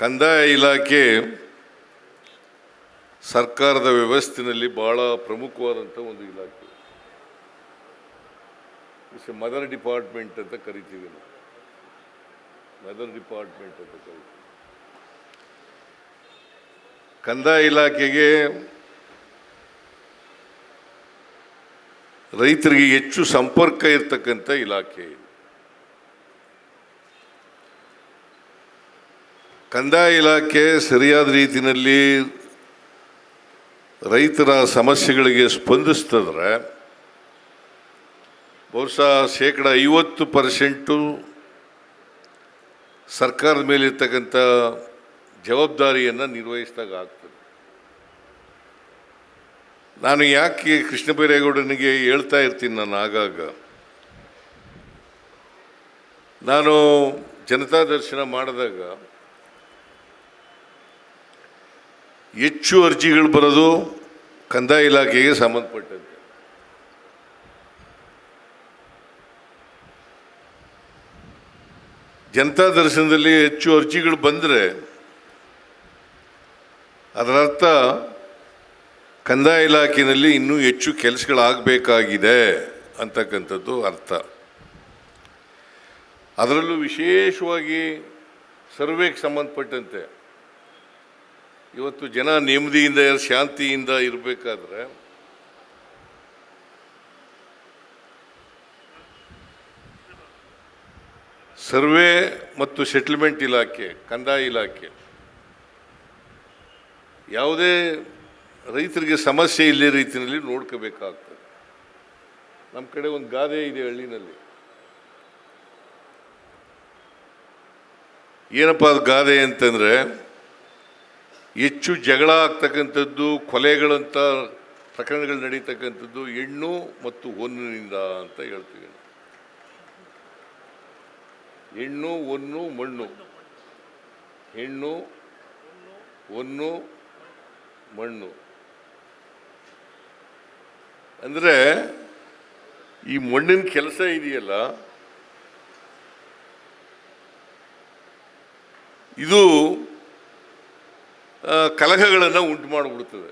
ಕಂದಾಯ ಇಲಾಖೆ ಸರ್ಕಾರದ ವ್ಯವಸ್ಥೆಯಲ್ಲಿ ಬಹಳ ಪ್ರಮುಖವಾದಂಥ ಒಂದು ಇಲಾಖೆ. ಮದರ್ ಡಿಪಾರ್ಟ್ಮೆಂಟ್ ಅಂತ ಕರಿತೀವಿ ನಾವು. ಮದರ್ ಡಿಪಾರ್ಟ್ಮೆಂಟ್ ಅಂತ ಕರಿತೀವಿ. ಕಂದಾಯ ಇಲಾಖೆಗೆ ರೈತರಿಗೆ ಹೆಚ್ಚು ಸಂಪರ್ಕ ಇರತಕ್ಕಂಥ ಇಲಾಖೆ ಇದು. ಕಂದಾಯ ಇಲಾಖೆ ಸರಿಯಾದ ರೀತಿಯಲ್ಲಿ ರೈತರ ಸಮಸ್ಯೆಗಳಿಗೆ ಸ್ಪಂದಿಸ್ತಂದ್ರೆ ಬಹುಶಃ ಶೇಕಡ ಐವತ್ತು ಪರ್ಸೆಂಟು ಸರ್ಕಾರದ ಮೇಲಿರ್ತಕ್ಕಂಥ ಜವಾಬ್ದಾರಿಯನ್ನು ನಿರ್ವಹಿಸಿದಾಗ ಆಗ್ತದೆ. ನಾನು ಯಾಕೆ ಕೃಷ್ಣ ಬೈರೇಗೌಡನಿಗೆ ಹೇಳ್ತಾ ಇರ್ತೀನಿ ನಾನು ಆಗಾಗ. ನಾನು ಜನತಾ ದರ್ಶನ ಮಾಡಿದಾಗ ಹೆಚ್ಚು ಅರ್ಜಿಗಳು ಬರೋದು ಕಂದಾಯ ಇಲಾಖೆಗೆ ಸಂಬಂಧಪಟ್ಟಂತೆ. ಜನತಾ ದರ್ಶನದಲ್ಲಿ ಹೆಚ್ಚು ಅರ್ಜಿಗಳು ಬಂದರೆ ಅದರರ್ಥ ಕಂದಾಯ ಇಲಾಖೆಯಲ್ಲಿ ಇನ್ನೂ ಹೆಚ್ಚು ಕೆಲಸಗಳಾಗಬೇಕಾಗಿದೆ ಅಂತಕ್ಕಂಥದ್ದು ಅರ್ಥ. ಅದರಲ್ಲೂ ವಿಶೇಷವಾಗಿ ಸರ್ವೆಗೆ ಸಂಬಂಧಪಟ್ಟಂತೆ ಇವತ್ತು ಜನ ನೆಮ್ಮದಿಯಿಂದ, ಶಾಂತಿಯಿಂದ ಇರಬೇಕಾದ್ರೆ ಸರ್ವೆ ಮತ್ತು ಸೆಟ್ಲ್ಮೆಂಟ್ ಇಲಾಖೆ, ಕಂದಾಯ ಇಲಾಖೆ, ಯಾವುದೇ ರೈತರಿಗೆ ಸಮಸ್ಯೆ ಇಲ್ಲೇ ರೀತಿಯಲ್ಲಿ ನೋಡ್ಕೋಬೇಕಾಗ್ತದೆ. ನಮ್ಮ ಕಡೆ ಒಂದು ಗಾದೆ ಇದೆ ಹಳ್ಳಿನಲ್ಲಿ. ಏನಪ್ಪ ಅದು ಗಾದೆ ಅಂತಂದರೆ ಹೆಚ್ಚು ಜಗಳ ಆಗ್ತಕ್ಕಂಥದ್ದು ಕೊಲೆಗಳಂಥ ಪ್ರಕರಣಗಳು ನಡೀತಕ್ಕಂಥದ್ದು ಹೆಣ್ಣು ಮತ್ತು ಹೊನ್ನಿನಿಂದ ಅಂತ ಹೇಳ್ತೀವಿ. ಹೆಣ್ಣು, ಹೊನ್ನು, ಮಣ್ಣು. ಹೆಣ್ಣು, ಹೊನ್ನು, ಮಣ್ಣು. ಅಂದರೆ ಈ ಮಣ್ಣಿನ ಕೆಲಸ ಇದೆಯಲ್ಲ? ಇದು ಕಲಹಗಳನ್ನು ಉಂಟು ಮಾಡಿಬಿಡ್ತದೆ.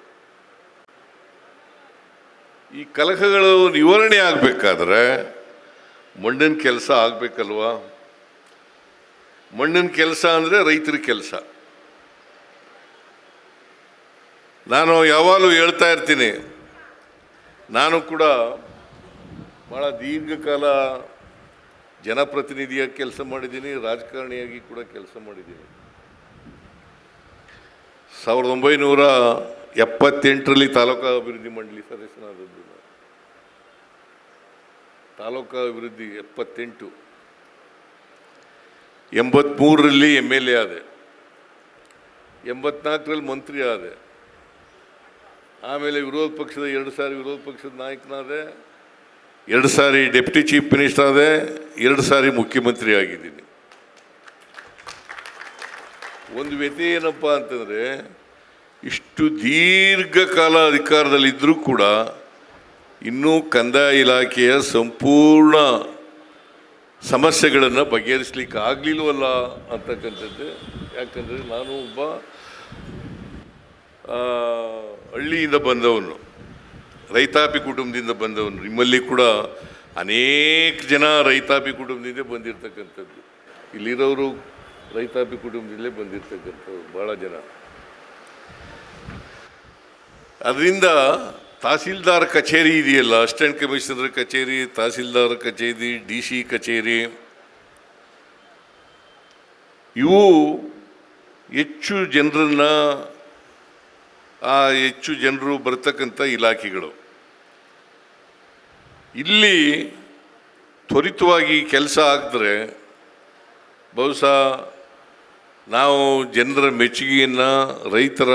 ಈ ಕಲಹಗಳು ನಿವಾರಣೆ ಆಗಬೇಕಾದ್ರೆ ಮಣ್ಣಿನ ಕೆಲಸ ಆಗಬೇಕಲ್ವಾ? ಮಣ್ಣಿನ ಕೆಲಸ ಅಂದರೆ ರೈತರ ಕೆಲಸ. ನಾನು ಯಾವಾಗಲೂ ಹೇಳ್ತಾ ಇರ್ತೀನಿ, ನಾನು ಕೂಡ ಭಾಳ ದೀರ್ಘಕಾಲ ಜನಪ್ರತಿನಿಧಿಯಾಗಿ ಕೆಲಸ ಮಾಡಿದ್ದೀನಿ, ರಾಜಕಾರಣಿಯಾಗಿ ಕೂಡ ಕೆಲಸ ಮಾಡಿದ್ದೀನಿ. ಸಾವಿರದ ಒಂಬೈನೂರ ಎಪ್ಪತ್ತೆಂಟರಲ್ಲಿ ತಾಲೂಕಾ ಅಭಿವೃದ್ಧಿ ಮಂಡಳಿ ಸದಸ್ಯನಾದದ್ದು ತಾಲೂಕು ಅಭಿವೃದ್ಧಿ ಎಪ್ಪತ್ತೆಂಟು. ಎಂಬತ್ಮೂರರಲ್ಲಿ ಎಂ ಎಲ್ ಎ ಆದೆ. ಎಂಬತ್ನಾಲ್ಕರಲ್ಲಿ ಮಂತ್ರಿ ಆದೆ. ಆಮೇಲೆ ವಿರೋಧ ಪಕ್ಷದ ಎರಡು ಸಾರಿ ವಿರೋಧ ಪಕ್ಷದ ನಾಯಕನಾದೆ. ಎರಡು ಸಾರಿ ಡೆಪ್ಟಿ ಚೀಫ್ ಮಿನಿಸ್ಟರ್ ಆದೆ. ಎರಡು ಸಾರಿ ಮುಖ್ಯಮಂತ್ರಿ ಆಗಿದ್ದೀನಿ. ಒಂದು ವ್ಯತೆ ಏನಪ್ಪ ಅಂತಂದರೆ, ಇಷ್ಟು ದೀರ್ಘಕಾಲ ಅಧಿಕಾರದಲ್ಲಿದ್ದರೂ ಕೂಡ ಇನ್ನೂ ಕಂದಾಯ ಇಲಾಖೆಯ ಸಂಪೂರ್ಣ ಸಮಸ್ಯೆಗಳನ್ನು ಬಗೆಹರಿಸ್ಲಿಕ್ಕೆ ಆಗಲಿಲ್ವಲ್ಲ ಅಂತಕ್ಕಂಥದ್ದು. ಯಾಕಂದರೆ ನಾನು ಒಬ್ಬ ಹಳ್ಳಿಯಿಂದ ಬಂದವನು, ರೈತಾಪಿ ಕುಟುಂಬದಿಂದ ಬಂದವನು. ನಿಮ್ಮಲ್ಲಿ ಕೂಡ ಅನೇಕ ಜನ ರೈತಾಪಿ ಕುಟುಂಬದಿಂದ ಬಂದಿರತಕ್ಕಂಥದ್ದು. ಇಲ್ಲಿರೋರು ರೈತಾಪಿ ಕುಟುಂಬದಲ್ಲೇ ಬಂದಿರತಕ್ಕಂಥವ್ರು ಭಾಳ ಜನ. ಅದರಿಂದ ತಹಸೀಲ್ದಾರ್ ಕಚೇರಿ ಇದೆಯಲ್ಲ, ಅಸಿಸ್ಟೆಂಟ್ ಕಮಿಷನರ್ ಕಚೇರಿ, ತಹಸೀಲ್ದಾರ್ ಕಚೇರಿ, ಡಿ ಸಿ ಕಚೇರಿ, ಇವು ಹೆಚ್ಚು ಜನರನ್ನ, ಆ ಹೆಚ್ಚು ಜನರು ಬರ್ತಕ್ಕಂಥ ಇಲಾಖೆಗಳು. ಇಲ್ಲಿ ತ್ವರಿತವಾಗಿ ಕೆಲಸ ಆಗಿದ್ರೆ ಬಹುಶಃ ನಾವು ಜನರ ಮೆಚ್ಚುಗೆಯನ್ನು, ರೈತರ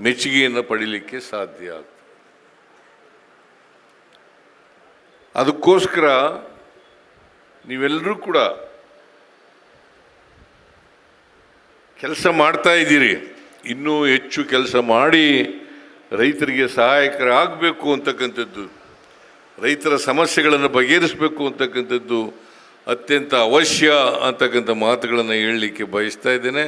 ಮೆಚ್ಚುಗೆಯನ್ನು ಪಡೀಲಿಕ್ಕೆ ಸಾಧ್ಯ ಆಗ್ತದೆ ಅದಕ್ಕೋಸ್ಕರ ನೀವೆಲ್ಲರೂ ಕೂಡ ಕೆಲಸ ಮಾಡ್ತಾ ಇದ್ದೀರಿ. ಇನ್ನೂ ಹೆಚ್ಚು ಕೆಲಸ ಮಾಡಿ ರೈತರಿಗೆ ಸಹಾಯಕರಾಗಬೇಕು ಅಂತಕ್ಕಂಥದ್ದು, ರೈತರ ಸಮಸ್ಯೆಗಳನ್ನು ಬಗೆಹರಿಸಬೇಕು ಅಂತಕ್ಕಂಥದ್ದು ಅತ್ಯಂತ ಅವಶ್ಯ ಅಂತಕ್ಕಂಥ ಮಾತುಗಳನ್ನು ಹೇಳಲಿಕ್ಕೆ ಬಯಸ್ತಾ ಇದ್ದೇನೆ.